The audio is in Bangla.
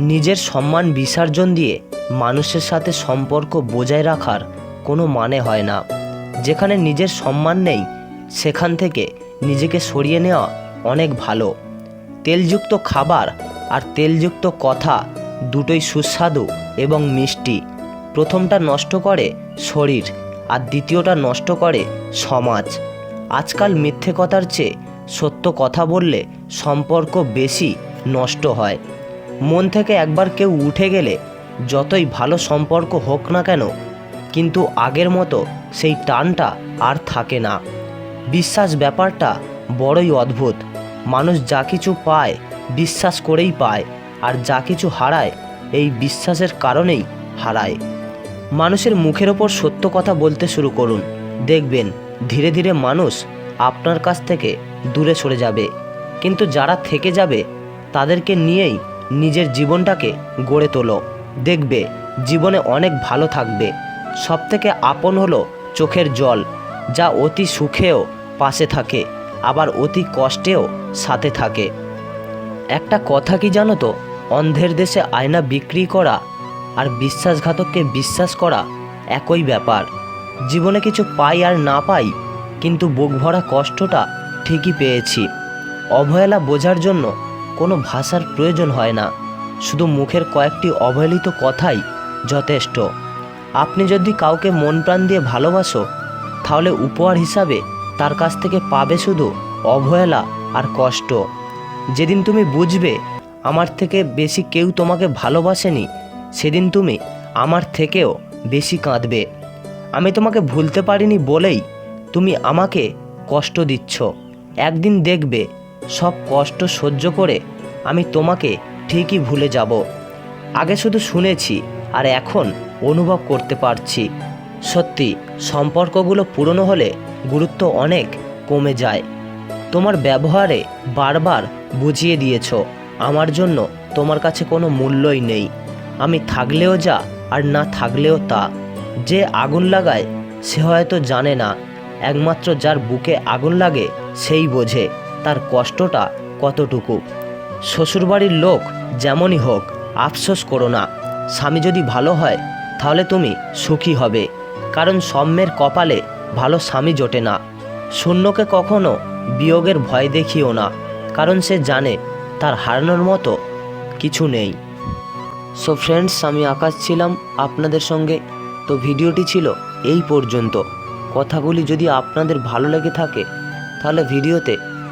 নিজের সম্মান বিসর্জন দিয়ে মানুষের সাথে সম্পর্ক বজায় রাখার কোনো মানে হয় না। যেখানে নিজের সম্মান নেই, সেখান থেকে নিজেকে সরিয়ে নেওয়া অনেক ভালো। তেলযুক্ত খাবার আর তেলযুক্ত কথা দুটোই সুস্বাদু এবং মিষ্টি। প্রথমটা নষ্ট করে শরীর আর দ্বিতীয়টা নষ্ট করে সমাজ। আজকাল মিথ্যে কথার চেয়ে সত্য কথা বললে সম্পর্ক বেশি নষ্ট হয়। মন থেকে একবার কেউ উঠে গেলে যতই ভালো সম্পর্ক হোক না কেন, কিন্তু আগের মতো সেই টানটা আর থাকে না। বিশ্বাস ব্যাপারটা বড়ই অদ্ভুত। মানুষ যা কিছু পায়, বিশ্বাস করেই পায়, আর যা কিছু হারায়, এই বিশ্বাসের কারণেই হারায়। মানুষের মুখের ওপর সত্য কথা বলতে শুরু করুন। দেখবেন, ধীরে ধীরে মানুষ আপনার কাছ থেকে দূরে সরে যাবে। কিন্তু যারা থেকে যাবে, তাদেরকে নিয়েই নিজের জীবনটাকে গড়ে তোলো। দেখবে, জীবনে অনেক ভালো থাকবে। সবথেকে আপন হলো চোখের জল, যা অতি সুখেও পাশে থাকে, আবার অতি কষ্টেও সাথে থাকে। একটা কথা কি জানো তো? অন্ধের দেশে আয়না বিক্রি করা আর বিশ্বাসঘাতককে বিশ্বাস করা একই ব্যাপার। জীবনে কিছু পাই আর না পাই, কিন্তু বুক ভরা কষ্টটা ঠিকই পেয়েছি। অবহেলা বোঝার জন্য কোনো ভাষার প্রয়োজন হয় না। শুধু মুখের কয়েকটি অবহেলিত কথাই যথেষ্ট। আপনি যদি কাউকে মন প্রাণ দিয়ে ভালোবাসো, তাহলে উপহার হিসাবে তার কাছ থেকে পাবে শুধু অবহেলা আর কষ্ট। যেদিন তুমি বুঝবে আমার থেকে বেশি কেউ তোমাকে ভালোবাসেনি, সেদিন তুমি আমার থেকেও বেশি কাঁদবে। আমি তোমাকে ভুলতে পারিনি বলেই তুমি আমাকে কষ্ট দিচ্ছ। একদিন দেখবে সব কষ্ট সহ্য করে আমি তোমাকে ঠিকই ভুলে যাব। আগে শুধু শুনেছি আর এখন অনুভব করতে পারছি। সত্যি, সম্পর্কগুলো পুরনো হলে গুরুত্ব অনেক কমে যায়। তোমার ব্যবহারে বারবার বুঝিয়ে দিয়েছ, আমার জন্য তোমার কাছে কোনো মূল্যই নেই। আমি থাকলেও যা আর না থাকলেও তা। যে আগুন লাগায় সে হয়তো জানে না, একমাত্র যার বুকে আগুন লাগে সেই বোঝে। তার কষ্টটা কতটুকু? শ্বশুরবাড়ির লোক যেমনই হোক, আফসোস করো না। স্বামী যদি ভালো হয়, তাহলে তুমি সুখী হবে। কারণ সম্যের কপালে ভালো স্বামী জোটে না। শূন্যকে কখনো বিয়োগের ভয় দেখিও না, কারণ সে জানে তার হারানোর মতো কিছু নেই। সো ফ্রেন্ডস আমি আকাশ ছিলাম আপনাদের সঙ্গে। তো ভিডিওটি ছিল এই পর্যন্ত। কথাগুলি যদি আপনাদের ভালো লেগে থাকে, তাহলে ভিডিওতে